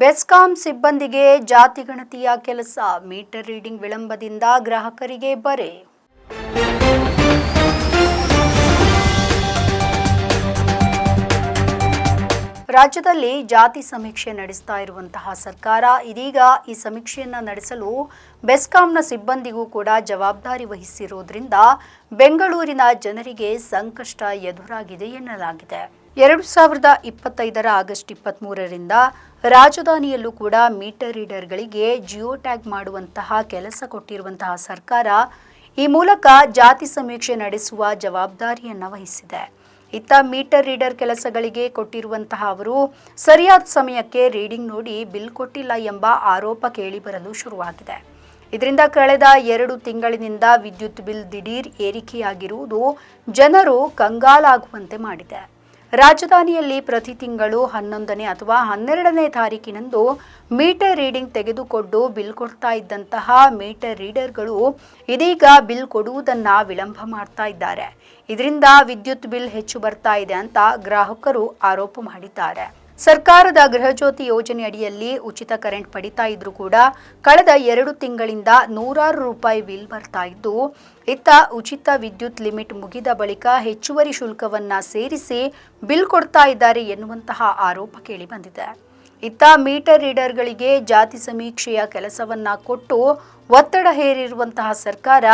ಬೆಸ್ಕಾಂ ಸಿಬ್ಬಂದಿಗೆ ಜಾತಿ ಗಣತಿಯ ಕೆಲಸ, ಮೀಟರ್ ರೀಡಿಂಗ್ ವಿಳಂಬದಿಂದ ಗ್ರಾಹಕರಿಗೆ ಬರೆ. ರಾಜ್ಯದಲ್ಲಿ ಜಾತಿ ಸಮೀಕ್ಷೆ ನಡೆಸ್ತಾ ಇರುವಂತಹ ಸರ್ಕಾರ ಇದೀಗ ಈ ಸಮೀಕ್ಷೆಯನ್ನು ನಡೆಸಲು ಬೆಸ್ಕಾಂನ ಸಿಬ್ಬಂದಿಗೂ ಕೂಡ ಜವಾಬ್ದಾರಿ ವಹಿಸಿರುವುದರಿಂದ ಬೆಂಗಳೂರಿನ ಜನರಿಗೆ ಸಂಕಷ್ಟ ಎದುರಾಗಿದೆ ಎನ್ನಲಾಗಿದೆ. ಎರಡು ಸಾವಿರದ ಇಪ್ಪತ್ತೈದರ ಆಗಸ್ಟ್ ಇಪ್ಪತ್ತ್ಮೂರರಿಂದ ರಾಜಧಾನಿಯಲ್ಲೂ ಕೂಡ ಮೀಟರ್ ರೀಡರ್ಗಳಿಗೆ ಜಿಯೋ ಟ್ಯಾಗ್ ಮಾಡುವಂತಹ ಕೆಲಸ ಕೊಟ್ಟಿರುವಂತಹ ಸರ್ಕಾರ ಈ ಮೂಲಕ ಜಾತಿ ಸಮೀಕ್ಷೆ ನಡೆಸುವ ಜವಾಬ್ದಾರಿಯನ್ನು ವಹಿಸಿದೆ. ಇತ್ತ ಮೀಟರ್ ರೀಡರ್ ಕೆಲಸಗಳಿಗೆ ಕೊಟ್ಟಿರುವಂತಹ ಅವರು ಸರಿಯಾದ ಸಮಯಕ್ಕೆ ರೀಡಿಂಗ್ ನೋಡಿ ಬಿಲ್ ಕೊಟ್ಟಿಲ್ಲ ಎಂಬ ಆರೋಪ ಕೇಳಿಬರಲು ಶುರುವಾಗಿದೆ. ಇದರಿಂದ ಕಳೆದ ಎರಡು ತಿಂಗಳಿನಿಂದ ವಿದ್ಯುತ್ ಬಿಲ್ ದಿಢೀರ್ ಏರಿಕೆಯಾಗಿರುವುದು ಜನರು ಕಂಗಾಲಾಗುವಂತೆ ಮಾಡಿದೆ. ರಾಜಧಾನಿಯಲ್ಲಿ ಪ್ರತಿ ತಿಂಗಳು ಹನ್ನೊಂದನೇ ಅಥವಾ ಹನ್ನೆರಡನೇ ತಾರೀಕಿನಂದು ಮೀಟರ್ ರೀಡಿಂಗ್ ತೆಗೆದುಕೊಂಡು ಬಿಲ್ ಕೊಡ್ತಾ ಇದ್ದಂತಹ ಮೀಟರ್ ರೀಡರ್ಗಳು ಇದೀಗ ಬಿಲ್ ಕೊಡುವುದನ್ನು ವಿಳಂಬ ಮಾಡ್ತಾ ಇದ್ದಾರೆ. ಇದರಿಂದ ವಿದ್ಯುತ್ ಬಿಲ್ ಹೆಚ್ಚು ಬರ್ತಾ ಇದೆ ಅಂತ ಗ್ರಾಹಕರು ಆರೋಪ ಮಾಡಿದ್ದಾರೆ. ಸರ್ಕಾರದ ಗೃಹಜ್ಯೋತಿ ಯೋಜನೆ ಅಡಿಯಲ್ಲಿ ಉಚಿತ ಕರೆಂಟ್ ಪಡಿತಾ ಇದ್ರೂ ಕೂಡ ಕಳೆದ ಎರಡು ತಿಂಗಳಿಂದ ನೂರಾರು ರೂಪಾಯಿ ಬಿಲ್ ಬರ್ತಾ ಇದ್ದು, ಇತ್ತ ಉಚಿತ ವಿದ್ಯುತ್ ಲಿಮಿಟ್ ಮುಗಿದ ಬಳಿಕ ಹೆಚ್ಚುವರಿ ಶುಲ್ಕವನ್ನ ಸೇರಿಸಿ ಬಿಲ್ ಕೊಡ್ತಾ ಇದ್ದಾರೆ ಎನ್ನುವಂತಹ ಆರೋಪ ಕೇಳಿ ಬಂದಿದೆ ಇತ್ತ ಮೀಟರ್ ರೀಡರ್ಗಳಿಗೆ ಜಾತಿ ಸಮೀಕ್ಷೆಯ ಕೆಲಸವನ್ನ ಕೊಟ್ಟು ಒತ್ತಡ ಹೇರಿರುವಂತಹ ಸರ್ಕಾರ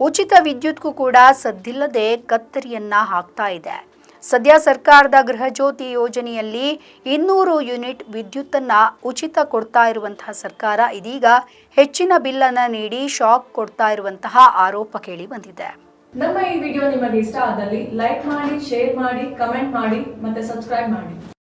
ಉಚಿತ ವಿದ್ಯುತ್ಗೂ ಕೂಡ ಸದ್ದಿಲ್ಲದೆ ಕತ್ತರಿಯನ್ನ ಹಾಕ್ತಾ ಇದೆ. ಸದ್ಯ ಸರ್ಕಾರದ ಗೃಹಜ್ಯೋತಿ ಯೋಜನೆಯಲ್ಲಿ ಇನ್ನೂರು ಯೂನಿಟ್ ವಿದ್ಯುತ್ತನ್ನ ಉಚಿತ ಕೊಡ್ತಾ ಇರುವಂತಹ ಸರ್ಕಾರ ಇದೀಗ ಹೆಚ್ಚಿನ ಬಿಲ್ಲನ್ನು ನೀಡಿ ಶಾಕ್ ಕೊಡ್ತಾ ಇರುವಂತಹ ಆರೋಪ ಕೇಳಿ ಬಂದಿದೆ. ನಮ್ಮ ಈ ವಿಡಿಯೋ ನಿಮಗೆ ಇಷ್ಟ ಆದಲ್ಲಿ ಲೈಕ್ ಮಾಡಿ, ಶೇರ್ ಮಾಡಿ, ಕಮೆಂಟ್ ಮಾಡಿ ಮತ್ತೆ ಸಬ್ಸ್ಕ್ರೈಬ್ ಮಾಡಿ.